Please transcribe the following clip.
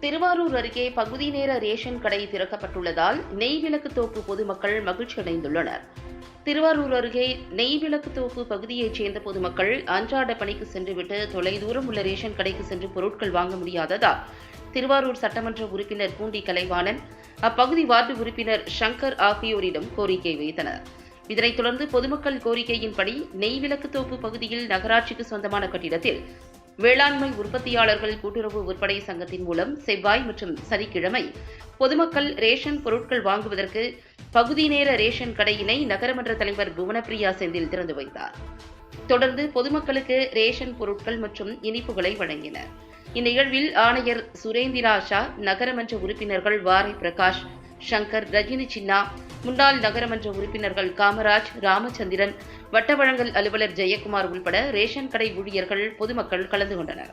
திருவாரூர் அருகே பகுதி நேர ரேஷன் கடை திறக்கப்பட்டுள்ளதால் நெய் தோப்பு பொதுமக்கள் மகிழ்ச்சி அடைந்துள்ளனர். திருவாரூர் அருகே நெய் தோப்பு பகுதியைச் சேர்ந்த பொதுமக்கள் அன்றாட பணிக்கு சென்றுவிட்டு தொலைதூரம் உள்ள ரேஷன் கடைக்கு சென்று பொருட்கள் வாங்க முடியாததால் திருவாரூர் சட்டமன்ற உறுப்பினர் பூண்டி கலைவாணன் அப்பகுதி வார்டு உறுப்பினர் ஷங்கர் ஆகியோரிடம் கோரிக்கை வைத்தனர். இதனைத் தொடர்ந்து பொதுமக்கள் கோரிக்கையின்படி நெய் தோப்பு பகுதியில் நகராட்சிக்கு சொந்தமான கட்டிடத்தில் வேளாண்மை உற்பத்தியாளர்கள் கூட்டுறவு விற்பனை சங்கத்தின் மூலம் செவ்வாய் மற்றும் சனிக்கிழமை பொதுமக்கள் ரேஷன் பொருட்கள் வாங்குவதற்கு பகுதி நேர ரேஷன் கடையினை நகரமன்ற தலைவர் புவனப்பிரியா செந்தில் திறந்து வைத்தார். தொடர்ந்து பொதுமக்களுக்கு ரேஷன் பொருட்கள் மற்றும் இனிப்புகளை வழங்கினர். இந்நிகழ்வில் ஆணையர் சுரேந்திரா ஷா நகரமன்ற உறுப்பினர்கள் வாரை பிரகாஷ் சங்கர் ரஜினி சின்னா முன்னாள் நகரமன்ற உறுப்பினர்கள் காமராஜ் ராமச்சந்திரன் வட்டவழங்கல் அலுவலர் ஜெயக்குமார் உள்பட ரேஷன் கடை ஊழியர்கள் பொதுமக்கள் கலந்து கொண்டனர்.